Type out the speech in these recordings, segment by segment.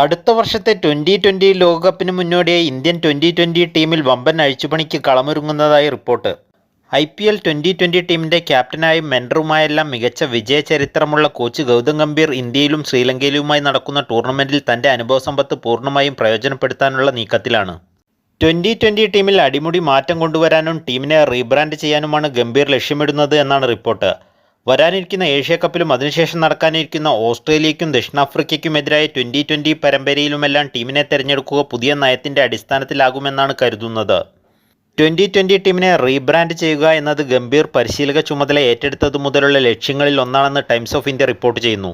അടുത്ത വർഷത്തെ twenty twenty ലോകകപ്പിന് മുന്നോടിയായി ഇന്ത്യൻ ട്വന്റി ട്വന്റി ടീമിൽ വമ്പൻ അഴിച്ചുപണിക്ക് കളമൊരുങ്ങുന്നതായി report. I P L twenty twenty ടീമിന്റെ ക്യാപ്റ്റനായും മെൻഡറുമായെല്ലാം മികച്ച വിജയ ചരിത്രമുള്ള കോച്ച് ഗൗതം ഗംഭീർ ഇന്ത്യയിലും ശ്രീലങ്കയിലുമായി നടക്കുന്ന ടൂർണമെന്റിൽ തന്റെ അനുഭവസമ്പത്ത് പൂർണമായും പ്രയോജനപ്പെടുത്താനുള്ള നീക്കത്തിലാണ്. ട്വന്റി ട്വന്റി ടീമിൽ അടിമുടി മാറ്റം കൊണ്ടുവരാനും ടീമിനെ റീബ്രാൻഡ് ചെയ്യാനുമാണ് ഗംഭീർ ലക്ഷ്യമിടുന്നത് എന്നാണ് റിപ്പോർട്ട്. വരാനിരിക്കുന്ന ഏഷ്യ കപ്പിലും അതിനുശേഷം നടക്കാനിരിക്കുന്ന ഓസ്ട്രേലിയയ്ക്കും ദക്ഷിണാഫ്രിക്കയ്ക്കുമെതിരായ ട്വന്റി ട്വന്റി പരമ്പരയിലുമെല്ലാം ടീമിനെ തിരഞ്ഞെടുക്കുക പുതിയ നയത്തിന്റെ അടിസ്ഥാനത്തിലാകുമെന്നാണ് കരുതുന്നത്. ട്വന്റി ട്വന്റി ടീമിനെ റീബ്രാൻഡ് ചെയ്യുക എന്നത് ഗംഭീർ പരിശീലക ചുമതല ഏറ്റെടുത്തതു മുതലുള്ള ലക്ഷ്യങ്ങളിൽ ഒന്നാണെന്ന് ടൈംസ് ഓഫ് ഇന്ത്യ റിപ്പോർട്ട് ചെയ്യുന്നു.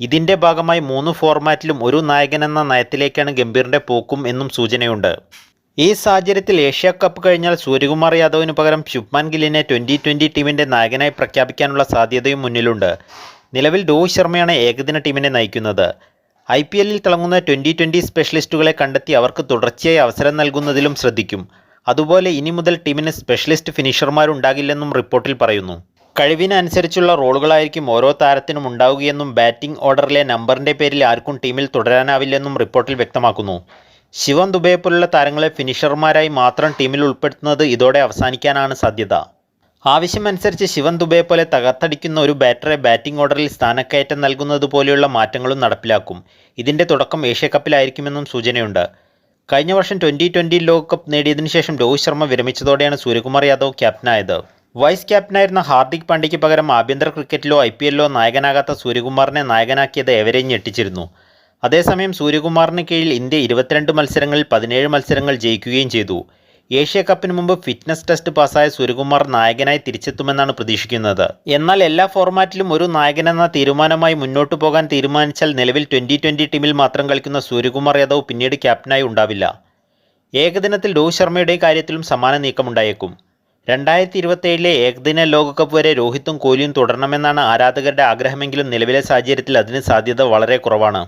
ഇതിന്റെ ഭാഗമായി മൂന്ന് ഫോർമാറ്റിലും ഒരു നായകൻ എന്ന നയത്തിലേക്കാണ് ഗംഭീറിന്റെ പോക്കും എന്നും സൂചനയുണ്ട്. ഈ സാഹചര്യത്തിൽ ഏഷ്യ കപ്പ് കഴിഞ്ഞാൽ സൂര്യകുമാർ യാദവിന് പകരം ശുഭ്മാൻ ഗില്ലിനെ ട്വന്റി ട്വന്റി ടീമിന്റെ നായകനായി പ്രഖ്യാപിക്കാനുള്ള സാധ്യതയും മുന്നിലുണ്ട്. നിലവിൽ രോഹിത് ശർമ്മയാണ് ഏകദിന ടീമിനെ നയിക്കുന്നത്. ഐ പി എല്ലിൽ തിളങ്ങുന്ന ട്വന്റി ട്വന്റി സ്പെഷ്യലിസ്റ്റുകളെ കണ്ടെത്തി അവർക്ക് തുടർച്ചയായി അവസരം നൽകുന്നതിലും ശ്രദ്ധിക്കും. അതുപോലെ ഇനി മുതൽ ടീമിന് സ്പെഷ്യലിസ്റ്റ് ഫിനിഷർമാരുണ്ടാകില്ലെന്നും റിപ്പോർട്ടിൽ പറയുന്നു. കഴിവിനനുസരിച്ചുള്ള റോളുകളായിരിക്കും ഓരോ താരത്തിനും ഉണ്ടാവുകയെന്നും ബാറ്റിംഗ് ഓർഡറിലെ നമ്പറിന്റെ പേരിൽ ആർക്കും ടീമിൽ തുടരാനാവില്ലെന്നും റിപ്പോർട്ടിൽ വ്യക്തമാക്കുന്നു. ശിവം ദുബയെ പോലുള്ള താരങ്ങളെ ഫിനിഷർമാരായി മാത്രം ടീമിൽ ഉൾപ്പെടുത്തുന്നത് ഇതോടെ അവസാനിക്കാനാണ് സാധ്യത. ആവശ്യമനുസരിച്ച് ശിവൻ ദുബയെ പോലെ തകർത്തടിക്കുന്ന ഒരു ബാറ്ററെ ബാറ്റിംഗ് ഓർഡറിൽ സ്ഥാനക്കയറ്റം നൽകുന്നത് പോലെയുള്ള മാറ്റങ്ങളും നടപ്പിലാക്കും. ഇതിന്റെ തുടക്കം ഏഷ്യ കപ്പിലായിരിക്കുമെന്നും സൂചനയുണ്ട്. കഴിഞ്ഞ വർഷം ട്വന്റി ട്വന്റി ലോകകപ്പ് നേടിയതിനു ശേഷം രോഹിത് ശർമ്മ വിരമിച്ചതോടെയാണ് സൂര്യകുമാർ യാദവ് ക്യാപ്റ്റനായത്. വൈസ് ക്യാപ്റ്റനായിരുന്ന ഹാർദിക് പാണ്ഡ്യയ്ക്ക് പകരം ആഭ്യന്തര ക്രിക്കറ്റിലോ ഐ പി എല്ലിലോ നായകനാകാത്ത സൂര്യകുമാറിനെ നായകനാക്കിയത് എവരെയും ഞെട്ടിച്ചിരുന്നു. അതേസമയം സൂര്യകുമാറിന് കീഴിൽ ഇന്ത്യ ഇരുപത്തിരണ്ട് മത്സരങ്ങളിൽ പതിനേഴ് മത്സരങ്ങൾ ജയിക്കുകയും ചെയ്തു. ഏഷ്യ കപ്പിന് മുമ്പ് ഫിറ്റ്നസ് ടെസ്റ്റ് പാസ്സായ സൂര്യകുമാർ നായകനായി തിരിച്ചെത്തുമെന്നാണ് പ്രതീക്ഷിക്കുന്നത്. എന്നാൽ എല്ലാ ഫോർമാറ്റിലും ഒരു നായകനെന്ന തീരുമാനമായി മുന്നോട്ടു പോകാൻ തീരുമാനിച്ചാൽ നിലവിൽ ട്വന്റി ട്വന്റി ടീമിൽ മാത്രം കളിക്കുന്ന സൂര്യകുമാർ യാദവ് പിന്നീട് ക്യാപ്റ്റനായി ഉണ്ടാവില്ല. ഏകദിനത്തിൽ രോഹിത് ശർമ്മയുടെ കാര്യത്തിലും സമാന നീക്കമുണ്ടായേക്കും. രണ്ടായിരത്തി ഇരുപത്തേഴിലെ ഏകദിന ലോകകപ്പ് വരെ രോഹിത്തും കോഹ്ലിയും തുടരണമെന്നാണ് ആരാധകരുടെ ആഗ്രഹമെങ്കിലും നിലവിലെ സാഹചര്യത്തിൽ അതിന് സാധ്യത വളരെ കുറവാണ്.